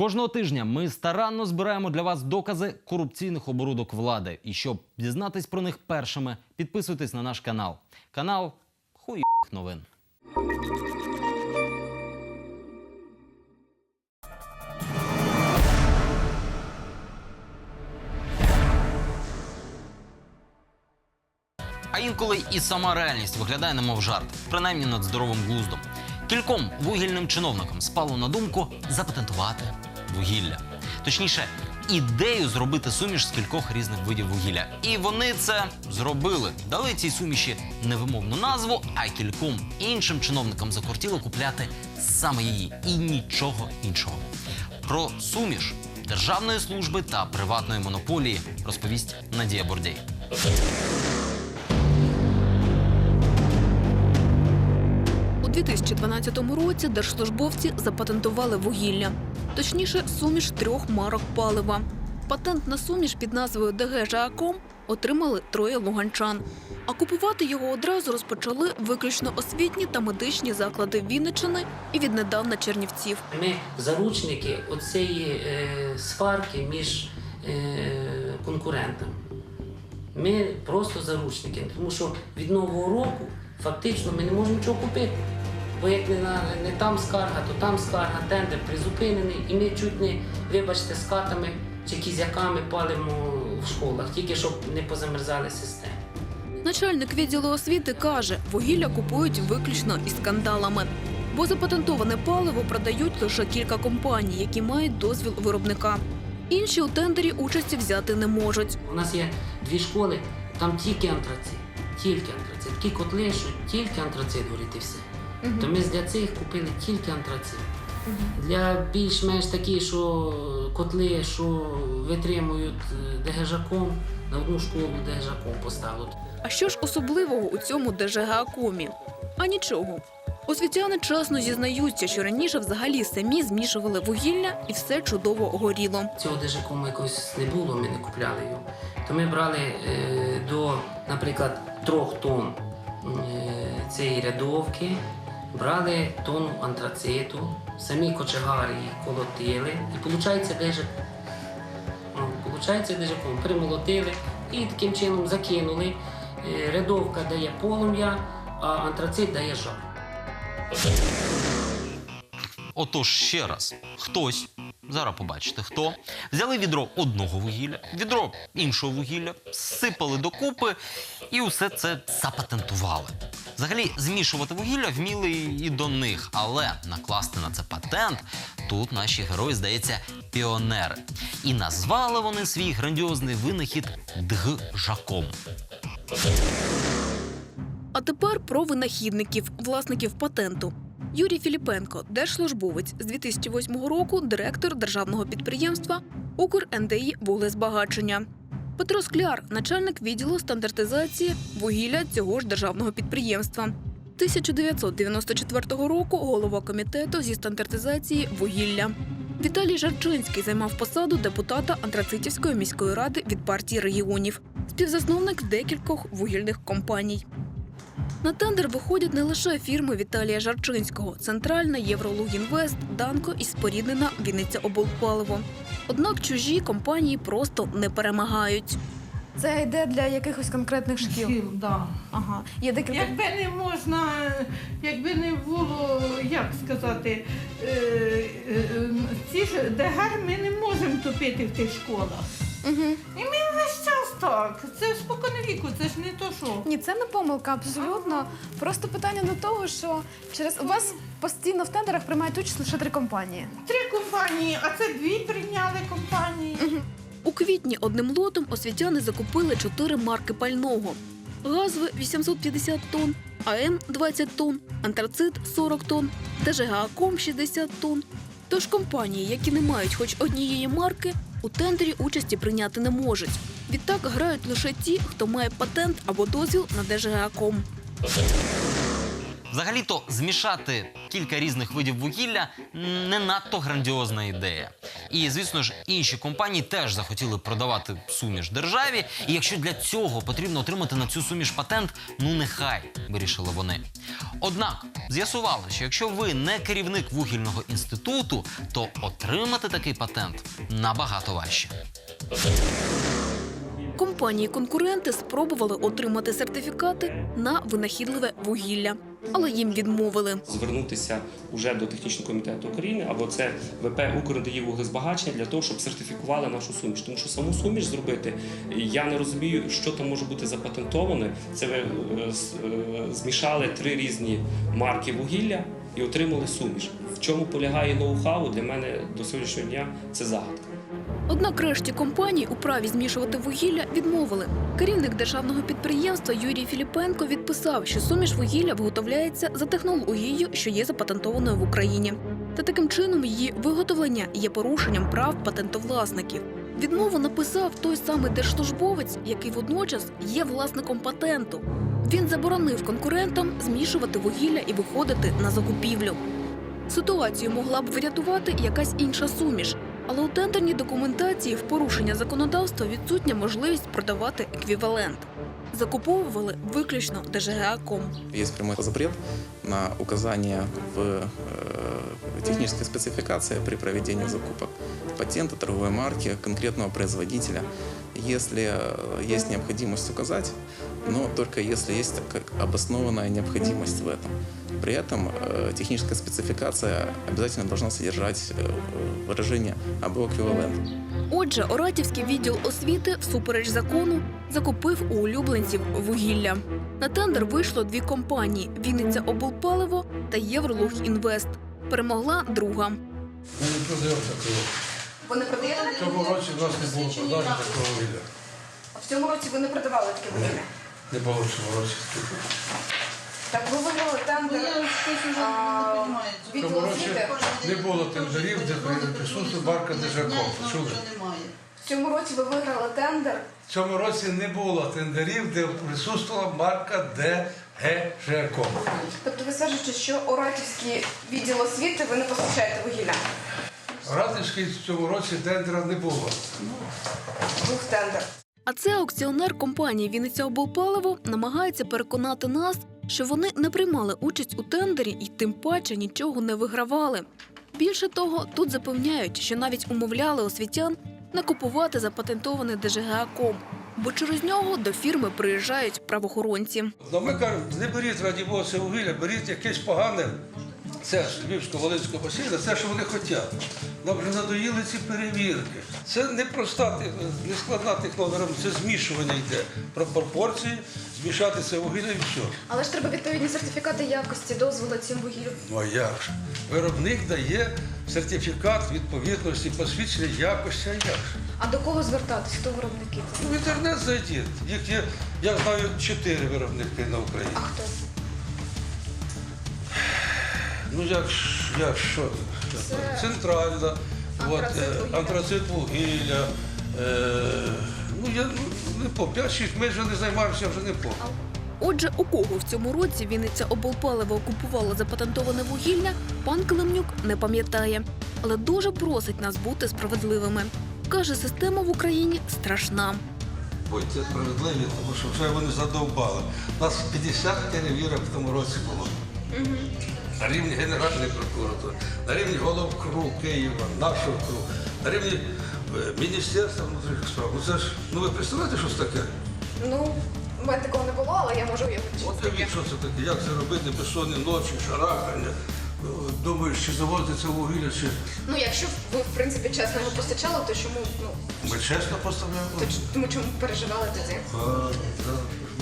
Кожного тижня ми старанно збираємо для вас докази корупційних оборудок влади. І щоб дізнатись про них першими, підписуйтесь на наш канал. Канал хуй новин. А інколи і сама реальність виглядає немов жарт, принаймні над здоровим глуздом. Кільком вугільним чиновникам спало на думку запатентувати вугілля. Точніше, ідею зробити суміш з кількох різних видів вугілля. І вони це зробили. Дали цій суміші невимовну назву, а кільком іншим чиновникам закортіло купляти саме її і нічого іншого. Про суміш державної служби та приватної монополії розповість Надія Бордій. 2012 році держслужбовці запатентували вугілля, точніше, суміш трьох марок палива. Патент на суміш під назвою ДГ «Жааком» отримали троє луганчан. А купувати його одразу розпочали виключно освітні та медичні заклади Вінниччини і віднедавна Чернівців. Ми заручники оцієї е, сварки між е, конкурентами. Ми просто заручники, тому що від нового року фактично ми не можемо нічого купити. Бо як не, на, не там скарга, то там скарга, тендер призупинений, і ми чуть не, вибачте, з катами чи кізяками палимо в школах, тільки щоб не позамерзали системи. Начальник відділу освіти каже, вугілля купують виключно із скандалами. Бо запатентоване паливо продають лише кілька компаній, які мають дозвіл виробника. Інші у тендері участі взяти не можуть. У нас є дві школи, там тільки антрацит. Тільки антрацит. Такі котли, що тільки антрацит горить і То ми для цих купили тільки антрацит. Для більш-менш такі, що котли, що витримують е, ДГЖаком, на одну школу ДГЖаком поставили. А що ж особливого у цьому ДЖГ-комі? А нічого. Освітяни чесно зізнаються, що раніше взагалі самі змішували вугілля і все чудово горіло. Цього ДЖКому якось не було, ми не купляли його. То ми брали е, до, наприклад, трьох тонн е, цієї рядовки, брали тонну антрациту, самі кочегари її колотили, і виходить. Ну, Получається ДЖКом. Примолотили і таким чином закинули. Е, Рядовка дає полум'я, а антрацит дає жар. Отож, ще раз, хтось, зараз побачите хто, взяли відро одного вугілля, відро іншого вугілля, сипали докупи і усе це запатентували. Взагалі, змішувати вугілля вміли і до них, але накласти на це патент тут наші герої, здається, піонери. І назвали вони свій грандіозний винахід Дгжаком. А тепер про винахідників, власників патенту. Юрій Філіпенко, держслужбовець з 2008 року, директор державного підприємства «УкрндІ вуглезбагачення. Петро Скляр, начальник відділу стандартизації вугілля цього ж державного підприємства. 1994 року голова комітету зі стандартизації вугілля. Віталій Жарчинський займав посаду депутата Антрацитівської міської ради від партії регіонів, співзасновник декількох вугільних компаній. На тендер виходять не лише фірми Віталія Жарчинського, Центральна, Євролугінвест, Данко і споріднена Вінниця облпаливо. Однак чужі компанії просто не перемагають. Це йде для якихось конкретних шкіл. Шкіл, да. Ага. Є декілька. Якби не можна, якби не було, як сказати, е, е, ці ж ДГ ми не можемо топити в тих школах. Угу. І ми весь час так. Це ж споконвіку, це ж не то що. Ні, це не помилка, абсолютно. Просто питання до того, що через у вас постійно в тендерах приймають участь лише три компанії. Три компанії, а це дві прийняли компанії. У квітні одним лотом освітяни закупили чотири марки пального: газове 850 тонн, АМ 20 тонн, антрацит 40 тонн, ТЖГАКом 60 тонн. Тож компанії, які не мають хоч однієї марки, у тендері участі прийняти не можуть. Відтак грають лише ті, хто має патент або дозвіл на ДЖГАКом. Взагалі-то змішати кілька різних видів вугілля не надто грандіозна ідея. І звісно ж, інші компанії теж захотіли продавати суміш державі. І якщо для цього потрібно отримати на цю суміш патент, ну нехай вирішили вони. Однак з'ясували, що якщо ви не керівник вугільного інституту, то отримати такий патент набагато важче. Компанії-конкуренти спробували отримати сертифікати на винахідливе вугілля, але їм відмовили. звернутися уже до технічного комітету України або це ВП «Укрдоїввуглезбагачення» для того, щоб сертифікували нашу суміш. Тому що саму суміш зробити я не розумію, що там може бути запатентоване. Це ви е, е, змішали три різні марки вугілля і отримали суміш. В чому полягає ноу-хау для мене до сьогоднішнього дня це загадка. Однак решті компаній у праві змішувати вугілля відмовили. Керівник державного підприємства Юрій Філіпенко відписав, що суміш вугілля виготовляється за технологією, що є запатентованою в Україні. Та таким чином її виготовлення є порушенням прав патентовласників. Відмову написав той самий держслужбовець, який водночас є власником патенту. Він заборонив конкурентам змішувати вугілля і виходити на закупівлю. Ситуацію могла б врятувати якась інша суміш, але у тендерній документації в порушення законодавства відсутня можливість продавати еквівалент Закуповували виключно ДЖГА-ком. Есть прямой запрет на указание в э, технической спецификации при проведении закупок патента, торговой марки конкретного производителя. Если э, есть необходимость указать, но только если есть так- обоснованная необходимость в этом. При этом э, техническая спецификация обязательно должна содержать э, выражение або эквивалент. Отже, Оратівський відділ освіти, всупереч закону, закупив у улюбленців вугілля. На тендер вийшло дві компанії: Вінниця облпаливо та Євролуг Інвест. Перемогла друга. Ми не продаємо такого. Ви не продаєте В цьому році в нас не було продажі такого вугілля. В цьому році ви не продавали таке вугілля. Не було в цьому році. Так ви виграли тендер а, В відділу цьому освіти. не було тендерів, де присутствує марка Держаком. Чули? В цьому році ви виграли тендер. В цьому році не було тендерів, де присутствувала марка ДГЖКом. Тобто ви стверджуєте, що Оратівський відділ освіти ви не постачаєте вугілля. Радівський в цьому році тендера не було. Був тендер. А це аукціонер компанії Вінниця облпаливо намагається переконати нас, що вони не приймали участь у тендері і тим паче нічого не вигравали. Більше того, тут запевняють, що навіть умовляли освітян не купувати запатентований ДЖГА-ком, бо через нього до фірми приїжджають правоохоронці. Ну ми кажемо, не беріть раді Бога це вугілля, беріть якесь погане. Це ж Львівсько-Волинського басейну, це що вони хочуть. Нам вже надоїли ці перевірки. Це не проста, не складна технологія, це змішування йде. Про пропорції, змішати це вугілля і все. Але ж треба відповідні сертифікати якості, дозволи цим вугіллю. Ну а як ж? Виробник дає сертифікат відповідності, посвідчення якості, а як ж? А до кого звертатись? Хто виробники? Ну, в інтернет зайдіть. Їх є, я знаю чотири виробники на Україні. А хто? Ну як, ж- як що? Це Центральна, от, антрацит е, вугілля. антрацит вугілля. Е, ну я ну, не по 5-6 ми вже не займаємося, вже не по. Отже, у кого в цьому році Вінниця облпаливо окупувала запатентоване вугілля, пан Климнюк не пам'ятає, але дуже просить нас бути справедливими. Каже, система в Україні страшна. Будьте справедливі, тому що вже вони задовбали. У нас 50 перевірок в тому році було. На рівні Генеральної прокуратури, на рівні голов Києва, нашого КРУ, на рівні Міністерства внутрішніх справ. Ну це ж, ну ви представляєте, що це таке? Ну, в мене такого не було, але я можу уявити, що От це таке. уявіть, що це таке, як це робити безсонні ночі, шарахання. Думаєш, чи завозити це вугілля, чи Ну, якщо ви, в принципі, чесно його постачали, то чому, ну, ми чесно поставляємо? то ч- чому переживали тоді? А, да.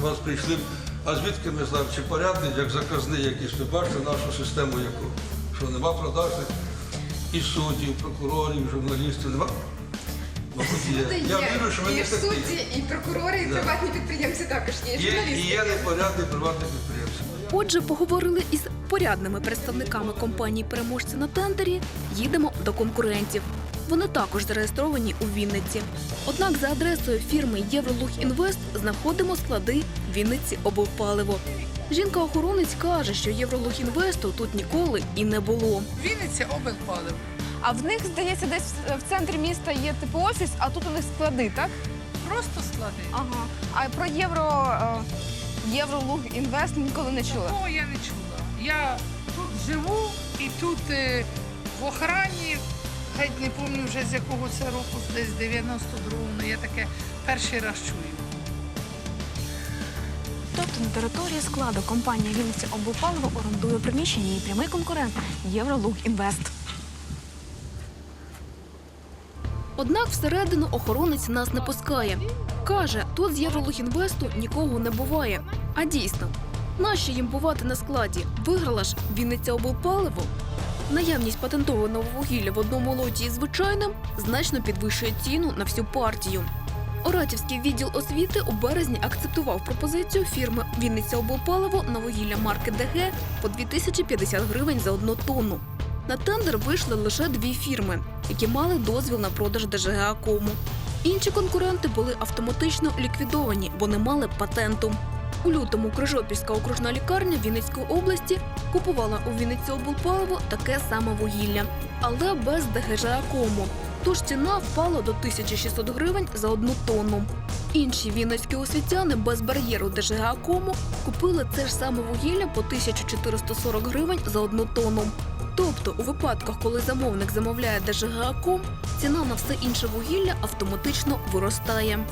У нас прийшли, а звідки ми знаємо, чи порядний, як заказний якийсь, ви бачите нашу систему яку? Що нема продажних і суддів, прокурорів, журналістів, нема? Мабуть, є. Я вірю, що ви і не такі. судді, і прокурори, і Да. приватні підприємці також є, і Є, і журналісти. є непорядний приватний підприємство. Отже, поговорили із порядними представниками компанії переможця на тендері. Їдемо до конкурентів. Вони також зареєстровані у Вінниці. Однак за адресою фірми Євролуг Інвест знаходимо склади Вінниці облпаливо. Жінка-охоронець каже, що Євролуг Інвесту тут ніколи і не було. Вінниця облпалив. А в них, здається, десь в центрі міста є типу офіс, а тут у них склади, так? Просто склади. Ага. А про євро е, Євролуг Інвест ніколи не чула. Такого я не чула. Я тут живу і тут е, в охрані, геть не пам'ятаю вже з якого це року, десь 92-го, ну я таке перший раз чую. Тобто на території складу компанія Вінниця облпаливо орендує приміщення її прямий конкурент Євролуг Інвест. Однак всередину охоронець нас не пускає. Каже, тут з Євролухінвесту нікого не буває. А дійсно, нащо їм бувати на складі? Виграла ж Вінниця облпаливо. Наявність патентованого вугілля в одному лоті із звичайним значно підвищує ціну на всю партію. Оратівський відділ освіти у березні акцептував пропозицію фірми Вінниця облпаливо на вугілля марки ДГ по 2050 гривень за одну тонну. На тендер вийшли лише дві фірми, які мали дозвіл на продаж ДЖГ Акому. Інші конкуренти були автоматично ліквідовані, бо не мали патенту. У лютому Крижопільська окружна лікарня Вінницької області купувала у Вінниці облпаливо таке саме вугілля, але без ДГЖ Акому. Тож ціна впала до 1600 гривень за одну тонну. Інші вінницькі освітяни без бар'єру ДЖГ Акому купили це ж саме вугілля по 1440 гривень за одну тонну. Тобто, у випадках, коли замовник замовляє ДЖГ ціна на все інше вугілля автоматично виростає.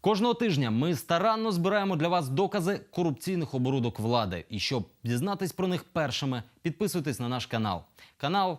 Кожного тижня ми старанно збираємо для вас докази корупційних оборудок влади. І щоб дізнатись про них першими, підписуйтесь на наш канал. Канал